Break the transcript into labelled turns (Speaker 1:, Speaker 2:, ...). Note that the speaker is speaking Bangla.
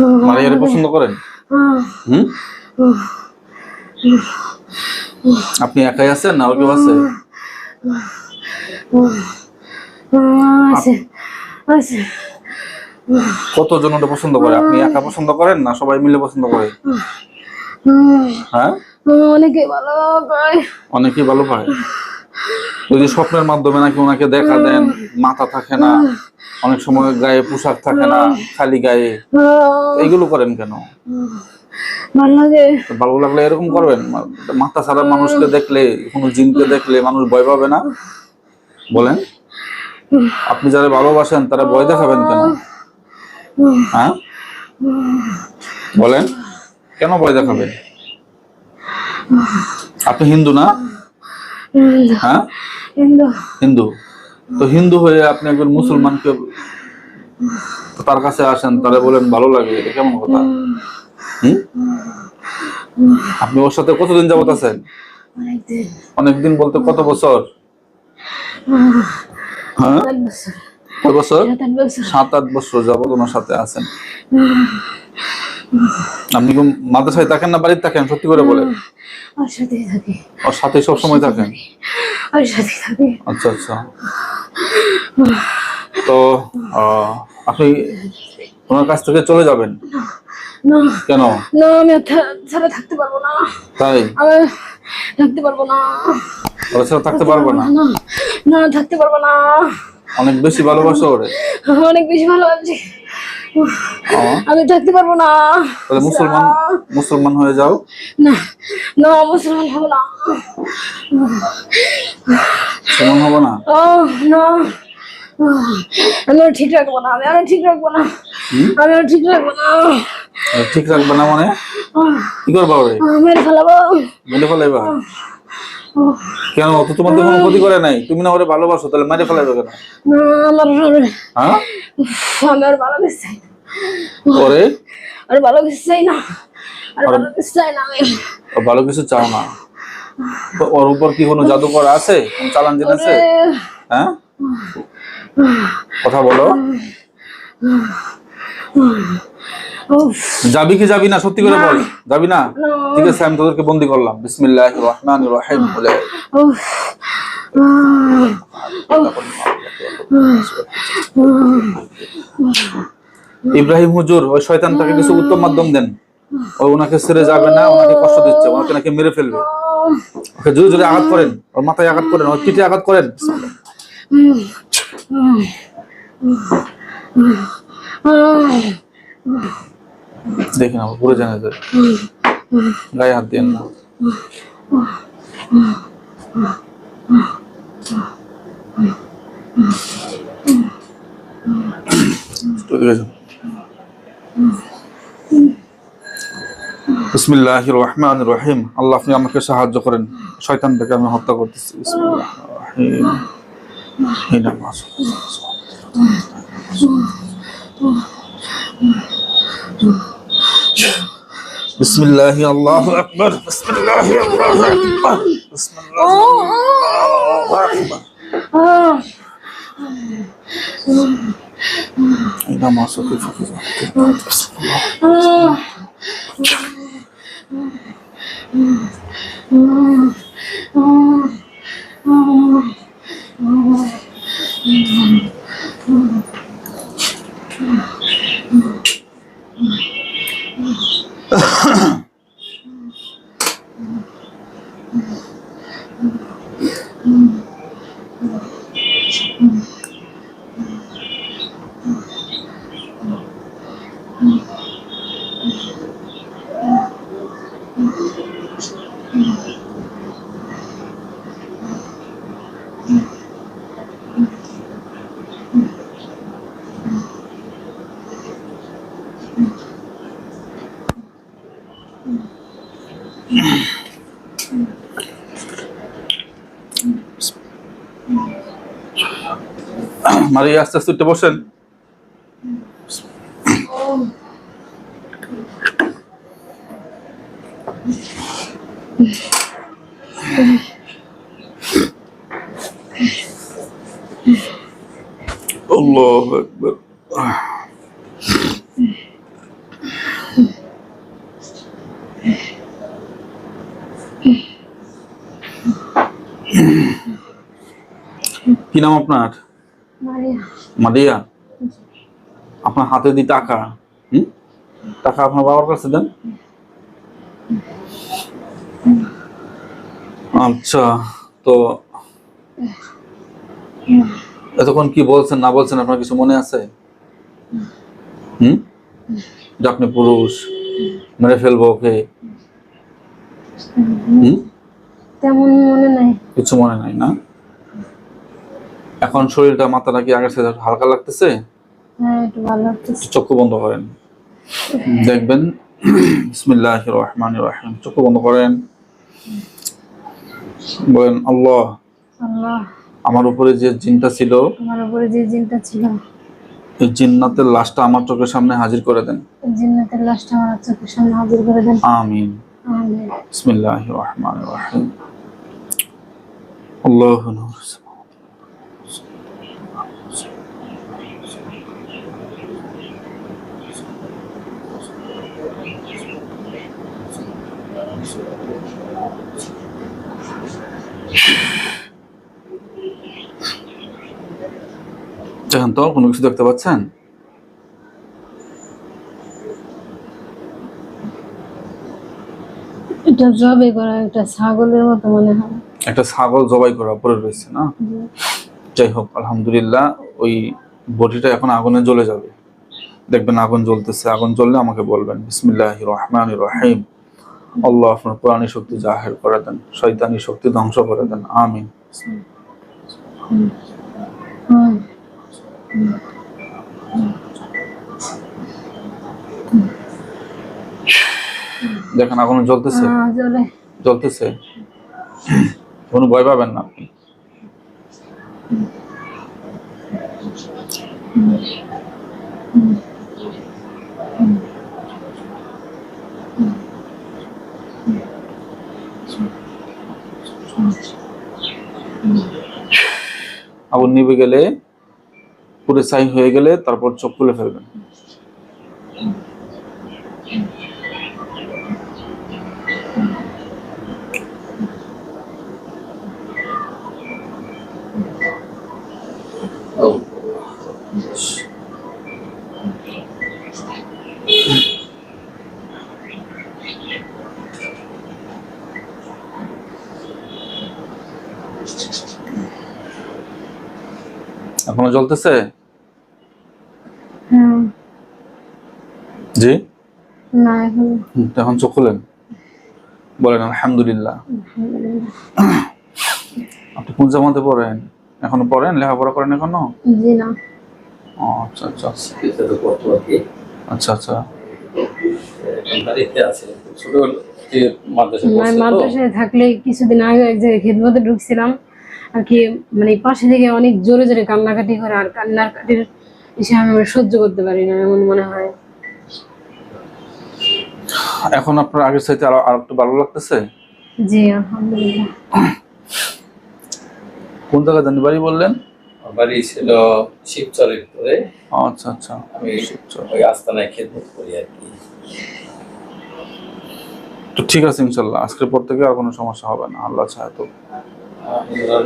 Speaker 1: মারিয়ারে পছন্দ করেন? হুম? আপনি একাই আছেন না আর কেউ আছে? কতজন ওটা পছন্দ করে? আপনি একা পছন্দ করেন না সবাই মিলে পছন্দ করে? হ্যাঁ?
Speaker 2: অনেকে ভালো পায়।
Speaker 1: অনেকেই ভালো পায়? ওই যে স্বপ্নের মাধ্যমে নাকি ওনাকে দেখা দেন মাথা থাকে না অনেক সময় গায়ে পোশাক থাকে না খালি গায়ে। এইগুলো করেন কেন?
Speaker 2: ভালো
Speaker 1: লাগলে এরকম করবেন। মাথা ছাড়া মানুষকে দেখলে কোনো জিনকে দেখলে মানুষ ভয় পাবে না? বলেন। আপনি যারা ভালোবাসেন তারা ভয় দেখাবেন কেন? হ্যাঁ? বলেন। কেন ভয় দেখাবেন? আপনি হিন্দু না? হ্যাঁ?
Speaker 2: কিন্তু
Speaker 1: হিন্দু? তো হিন্দু হয়ে আপনি একজন মুসলমানকে তার কাছে আসেন তারা বলেন ভালো লাগে এটা কেমন কথা? আপনি ওর সাথে কতদিন যাবত আছেন?
Speaker 2: অনেকদিন।
Speaker 1: বলতে কত বছর? হ্যাঁ?
Speaker 2: বছর। সাত আট বছর।
Speaker 1: যাবত ওনার সাথে আছেন। আপনি কি মাদ্রাসায় থাকেন না বাড়িতে থাকেন? সত্যি করে বলেন।
Speaker 2: ওর সাথেই থাকি।
Speaker 1: ওর সাথে সব সময় থাকেন?
Speaker 2: ওর সাথে থাকি।
Speaker 1: আচ্ছা আচ্ছা। তো আপনি ওনার কাছ থেকে চলে যাবেন?
Speaker 2: না
Speaker 1: কেন?
Speaker 2: না আমি ছাড়া থাকতে পারব না।
Speaker 1: তাই?
Speaker 2: আমি থাকতে পারব না।
Speaker 1: ওরা ছাড়া থাকতে পারবে না?
Speaker 2: না না থাকতে পারব না।
Speaker 1: অনেক বেশি ভালোবাসো ওরে।
Speaker 2: অনেক বেশি ভালো লাগছে
Speaker 1: আহ,
Speaker 2: আমি থাকতে পারব না।
Speaker 1: তাহলে মুসলমান মুসলমান হয়ে যাও।
Speaker 2: না না মুসলমান হব না।
Speaker 1: তেমন হবে না?
Speaker 2: ও না। আমি ঠিক রাখব না আমি ঠিক রাখব না। আমি ঠিক রাখব না।
Speaker 1: ঠিক রাখবে না মানে? কি করবা
Speaker 2: মেরে ফেলাবো।
Speaker 1: মেরে ফেলাইবা? কেন তো তোমার তো কোনো ক্ষতি করে নাই তুমি না ওরে ভালোবাসো তাহলে মেরে ফেলাইবে কেন
Speaker 2: না, আমার আর-
Speaker 1: হ্যাঁ
Speaker 2: আমি ভালো না
Speaker 1: ওরে
Speaker 2: আর ভালো কিছু চাই না আর ভালো কিছু চাই না
Speaker 1: ভালো কিছু চাও না ওর উপর কি কোনো জাদুকর আছে চালান জিন আছে হ্যাঁ কথা বলো যাবি কি যাবি না? সত্যি করে বল। যাবি না? ঠিক আছে আমি তোদেরকে বন্দি করলাম। বিসমিল্লাহ রহমান রহিম বলে। ইব্রাহিম হুজুর ওই শয়তানটাকে কিছু উত্তম মাধ্যম দেন। ও ওনাকে ছেড়ে যাবে না ওনাকে কষ্ট দিচ্ছে ওনাকে নাকি মেরে ফেলবে। ওকে জোরে জোরে আঘাত করেন ওর মাথায় আঘাত করেন ওর পিঠে আঘাত করেন। দেখি না পুরো জানে যে গায়ে হাত দিয়ে না। আল্লাহ সাহায্য করেন। শয়তানটাকে আমি হত্যা করতেছি। বিসমিল্লাহ আল্লাহু আকবার বিসমিল্লাহ আল্লাহু আকবার বিসমিল্লাহ আল্লাহু আকবার
Speaker 2: আহ,
Speaker 1: হিনা মাস কি মারিয়া আস্তে আস্তে উঠে বসেন। আল্লাহু নাম আপনার?
Speaker 2: মারিয়া।
Speaker 1: আপনার হাতে দি টাকা হুম? টাকা আপনার বাবার কাছে দেন। আচ্ছা তো এতক্ষণ কি বলছেন না বলছেন আপনার কিছু মনে আছে? হুম? যে আপনি পুরুষ মেরে ফেলব ওকে। হুম?
Speaker 2: তেমন মনে নাই।
Speaker 1: কিছু মনে নাই না? এখন শরীরটা মাথাটা কি আগের হালকা লাগতেছে?
Speaker 2: হ্যাঁ একটু ভালো লাগতেছে।
Speaker 1: চক্ষু বন্ধ করেন। দেখবেন রহিম। চক্ষু বন্ধ করেন। বলেন আল্লাহ
Speaker 2: আল্লাহ।
Speaker 1: আমার উপরে যে জিনটা ছিল
Speaker 2: আমার উপরে যে জিনটা ছিল।
Speaker 1: এই জিন্নাতের লাশটা আমার চোখের সামনে হাজির করে দেন।
Speaker 2: জিন্নাতের লাশটা আমার চোখের সামনে হাজির করে দেন।
Speaker 1: আমিন।
Speaker 2: আমিন।
Speaker 1: বিসমিল্লাহ রহমান রহিম। আল্লাহ নূর। দেখেন তো কোনো কিছু দেখতে পাচ্ছেন?
Speaker 2: এটা জবে করা একটা ছাগলের মতো মনে হয়।
Speaker 1: একটা ছাগল জবাই করা পড়ে রয়েছে না? যাই হোক আলহামদুলিল্লাহ ওই বডিটা এখন আগুনে জ্বলে যাবে। দেখবেন আগুন জ্বলতেছে। আগুন জ্বললে আমাকে বলবেন বিসমিল্লাহ রহমান রহিম। আল্লাহ আপনার পুরানি শক্তি জাহের করে দেন শৈতানি শক্তি ধ্বংস করে দেন। আমিন। দেখেন আগুন জ্বলতেছে। জ্বলতেছে। কোনো ভয় পাবেন না আপনি। আগুন নিভে গেলে পুরে ছাই হয়ে গেলে তারপর চোখ খুলে ফেলবেন। এখনও জ্বলতেছে? জি?
Speaker 2: না এখন।
Speaker 1: চোখ খুলেন। বলেন আলহামদুলিল্লাহ। আপনি কোন জামাতে পড়েন? এখনও পড়েন? লেখাপড়া করেন এখনও?
Speaker 2: জি না।
Speaker 1: আচ্ছা আচ্ছা। আচ্ছা আচ্ছা।
Speaker 2: মাদ্রাসায় থাকলে কিছুদিন আগে এক জায়গায় খেদমতে ঢুকছিলাম। আর কি মানে পাশে থেকে অনেক জোরে জোরে কান্নাকাটি করে আর কান্নাকাটির এসে আমি মানে সহ্য করতে পারি না এমন মনে হয়।
Speaker 1: এখন আপনার আগের চাইতে আরও আর একটু ভালো লাগতেছে?
Speaker 2: জি আলহামদুলিল্লাহ।
Speaker 1: কোন জায়গায় জানি বাড়ি বললেন?
Speaker 3: বাড়ি ছিল শিবচরের ভিতরে।
Speaker 1: আচ্ছা আচ্ছা।
Speaker 3: আমি
Speaker 1: শিবচর।
Speaker 3: ওই আস্তানায় খেদমত করি আর কি।
Speaker 1: তো ঠিক আছে ইনশাল্লাহ। আজকের পর থেকে আর কোনো সমস্যা হবে না। আল্লাহ চায় তো।
Speaker 3: আমরা